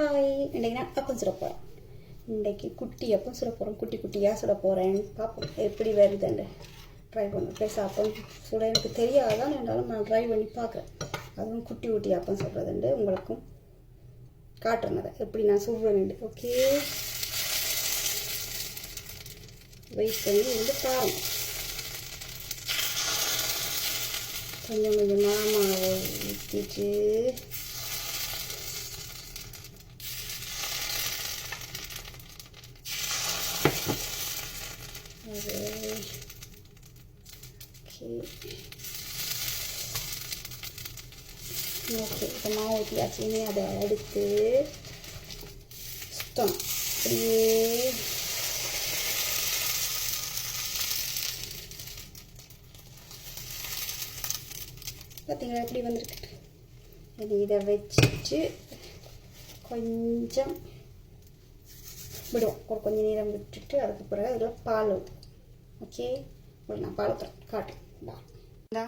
Hi இன்றைக்கி நான் அப்பம் சுட போகிறேன் இன்றைக்கி குட்டி அப்பம் சுட போகிறேன் குட்டி குட்டியாக சுட போகிறேன் பார்ப்போம் எப்படி வருதுன்னு ட்ரை பண்ண பேச அப்பம் சுட எனக்கு தெரியாதான் இருந்தாலும் நான் ட்ரை பண்ணி பார்க்குறேன். அதுவும் குட்டி குட்டி அப்பம் சுடுறதுண்டு உங்களுக்கும் காட்டுறேன் அதை. எப்படி நான் சுடுறேன் ஓகே. வெயிட் பண்ணி வந்து பாருங்கள் கொஞ்சம் கொஞ்சமாக மாவை ஊற்றிட்டு அது ஓகே ஓகே இப்போ மாவு ஊற்றியாச்சு இனி அதை எடுத்து சுத்தம் அப்படியே பார்த்தீங்களா எப்படி வந்திருக்கு இது இதை வச்சுட்டு கொஞ்சம் விடுவோம் ஒரு கொஞ்சம் நேரம் விட்டுட்டு அதுக்கு பிறகு அதில் பால் ஊற்றும் ஓகே உங்களுக்கு நான் பால் காட்டுறேன் இந்தா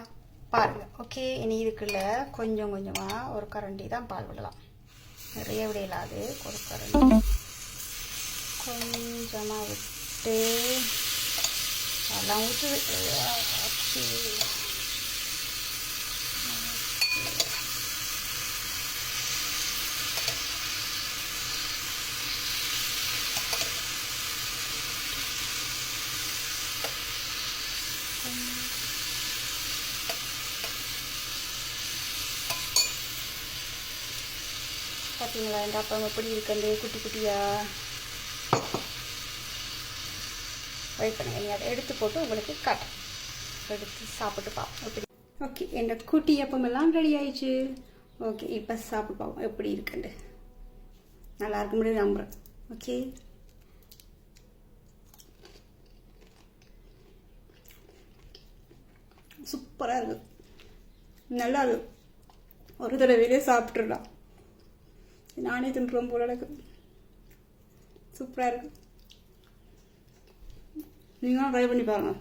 பாருங்கள் ஓகே இனி இதுக்குள்ள கொஞ்சம் கொஞ்சமாக ஒரு கரண்டி தான் பால் விடலாம் நிறைய விடையலாது ஒரு கரண்டி. கொஞ்சமாக விட்டு அதெல்லாம் ஊற்றுது பார்த்தீங்களா இந்த அப்பம் எப்படி இருக்குது குட்டி குட்டியாக வெயிட் பண்ணுங்க. நீ அதை எடுத்து போட்டு உங்களுக்கு கட் எடுத்து சாப்பிட்டு பார்ப்போம் எப்படி? ஓகே என் குட்டி அப்பமெல்லாம் ரெடி ஆயிடுச்சு. ஓகே இப்போ சாப்பிட்டு பார்ப்போம் எப்படி இருக்குண்டு? நல்லா இருக்க முடியும் நம்புகிறேன் ஓகே சூப்பராக இருக்குது நல்லா இருக்கு. ஒரு தடவையிலே சாப்பிட்றலாம் நானே தின்றுவோம் போல எனக்கு சூப்பராக இருக்கு. நீங்களும் ட்ரை பண்ணி பாருங்கள்